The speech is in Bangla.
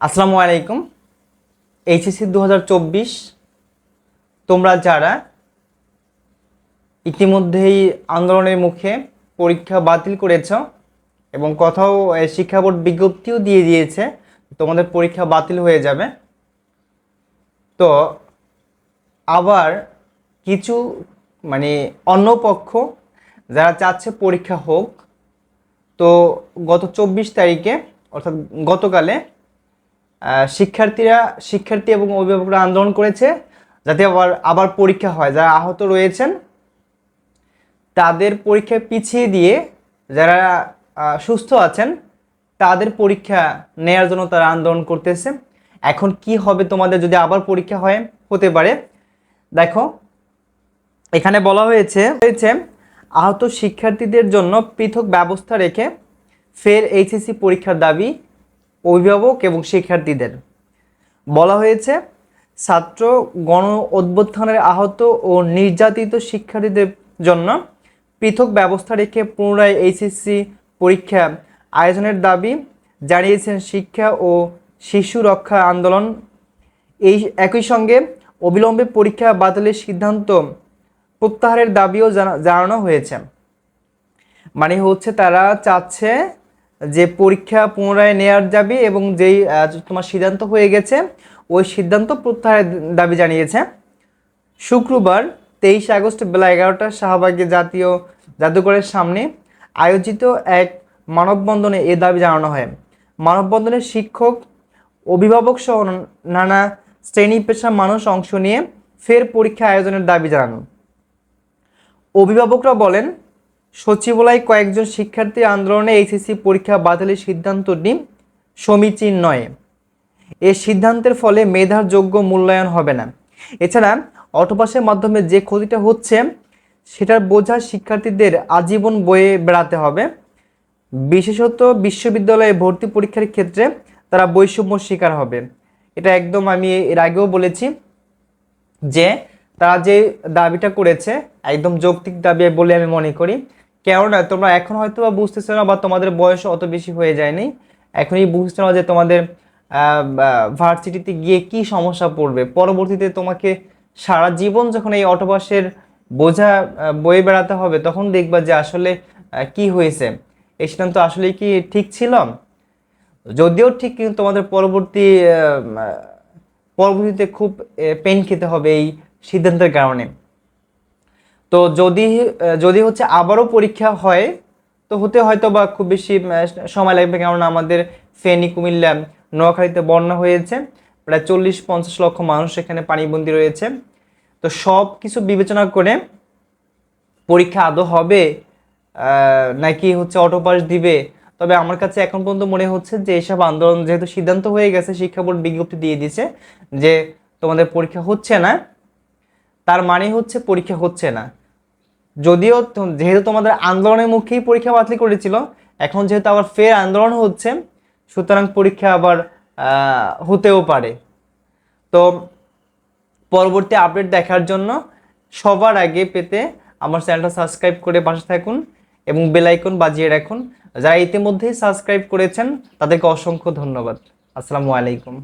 আসসালামু আলাইকুম। এইচএসসি দু হাজার চব্বিশ, তোমরা যারা ইতিমধ্যেই আন্দোলনের মুখে পরীক্ষা বাতিল করেছ এবং কোথাও শিক্ষা বোর্ড বিজ্ঞপ্তিও দিয়ে দিয়েছে, তোমাদের পরীক্ষা বাতিল হয়ে যাবে। তো, আবার কিছু মানে অন্য পক্ষ যারা চাচ্ছে পরীক্ষা হোক, তো গত চব্বিশ তারিখে, অর্থাৎ গতকালে শিক্ষার্থীরা, শিক্ষার্থী এবং অভিভাবকরা আন্দোলন করেছে যাতে আবার আবার পরীক্ষা হয়। যারা আহত রয়েছেন, তাদের পরীক্ষা পিছিয়ে দিয়ে যারা সুস্থ আছেন, তাদের পরীক্ষা নেয়ার জন্য তারা আন্দোলন করতেছে। এখন কি হবে তোমাদের যদি আবার পরীক্ষা হয়? হতে পারে। দেখো, এখানে বলা হয়েছে হয়েছে আহত শিক্ষার্থীদের জন্য পৃথক ব্যবস্থা রেখে ফের এইচএসসি পরীক্ষার দাবি অভিভাবক এবং শিক্ষার্থীদের। বলা হয়েছে, ছাত্র গণ অভ্যুত্থানের আহত ও নির্যাতিত শিক্ষার্থীদের জন্য পৃথক ব্যবস্থা রেখে পুনরায় এইচএসসি পরীক্ষা আয়োজনের দাবি জানিয়েছেন শিক্ষা ও শিশু রক্ষা আন্দোলন। এই একই সঙ্গে অবিলম্বে পরীক্ষা বাতিলের সিদ্ধান্ত প্রত্যাহারের দাবিও জানা- জানানো হয়েছে। মানে হচ্ছে তারা চাচ্ছে যে পরীক্ষা পুনরায় নেওয়ার যাবে এবং যেই তোমার সিদ্ধান্ত হয়ে গেছে, ওই সিদ্ধান্ত প্রত্যাহারের দাবি জানিয়েছে। শুক্রবার তেইশ আগস্ট বেলা এগারোটা শাহবাগে জাতীয় জাদুঘরের সামনে আয়োজিত এক মানববন্ধনে এ দাবি জানানো হয়। মানববন্ধনে শিক্ষক, অভিভাবক সহ নানা শ্রেণি পেশা মানুষ অংশ নিয়ে ফের পরীক্ষা আয়োজনের দাবি জানানো। অভিভাবকরা বলেন সচিবালয় কয়েকজন শিক্ষার্থী আন্দোলনে এইচএসসি পরীক্ষা বাতিলের সিদ্ধান্তটি সমীচীন নয়। এ সিদ্ধান্তের ফলে মেধার যোগ্য মূল্যায়ন হবে না। এছাড়া, অটোপাসের মাধ্যমে যে ক্ষতিটা হচ্ছে, সেটার বোঝা শিক্ষার্থীদের আজীবন বয়ে বেড়াতে হবে। বিশেষত বিশ্ববিদ্যালয়ে ভর্তি পরীক্ষার ক্ষেত্রে তারা বৈষম্য শিকার হবে। এটা একদম আমি এর আগেও বলেছি যে তারা যে দাবিটা করেছে, একদম যৌক্তিক দাবি বলে আমি মনে করি কেননা তোমরা এখন হয়তো বা বুঝতেছো না বা তোমাদের বয়স অত বেশি হয়ে যায়নি। এখনই বুঝতে না যে তোমাদের ভার্সিটিতে গিয়ে কি সমস্যা পড়বে। পরবর্তীতে তোমাকে সারা জীবন যখন এই অটোবাসের বোঝা বয়ে বেড়াতে হবে, তখন দেখবা যে আসলে কি হয়েছে। এই সিদ্ধান্ত আসলে কি ঠিক ছিল? যদিও ঠিক, কিন্তু তোমাদের পরবর্তী পরবর্তীতে খুব পেন খেতে হবে এই সিদ্ধান্তের কারণে। তো যদি যদি হচ্ছে আবারও পরীক্ষা হয়, তো হতে হয়তো বা খুব বেশি সময় লাগবে কেননা আমাদের ফেনী, কুমিল্লা, নোয়াখালীতে বন্যা হয়েছে। প্রায় চল্লিশ, পঞ্চাশ লক্ষ মানুষ এখানে পানিবন্দী রয়েছে। তো সব কিছু বিবেচনা করে পরীক্ষা আদৌ হবে নাকি হচ্ছে অটো পাস দিবে? তবে আমার কাছে এখন পর্যন্ত মনে হচ্ছে যে এইসব আন্দোলন যেহেতু সিদ্ধান্ত হয়ে গেছে, শিক্ষা বোর্ড বিজ্ঞপ্তি দিয়ে দিয়েছে যে তোমাদের পরীক্ষা হচ্ছে না। তার মানে হচ্ছে পরীক্ষা হচ্ছে না। যদিও যেহেতু তোমাদের আন্দোলনের মুখেই পরীক্ষা বাতিল করেছিল, এখন যেহেতু আবার ফের আন্দোলন হচ্ছে, সুতরাং পরীক্ষা আবার হতেও পারে। তো পরবর্তী আপডেট দেখার জন্য সবার আগে পেতে আমার চ্যানেলটা সাবস্ক্রাইব করে পাশে থাকুন এবং বেল আইকন বাজিয়ে রাখুন। যারা ইতিমধ্যেই সাবস্ক্রাইব করেছেন, তাদেরকে অসংখ্য ধন্যবাদ। আসসালামু আলাইকুম।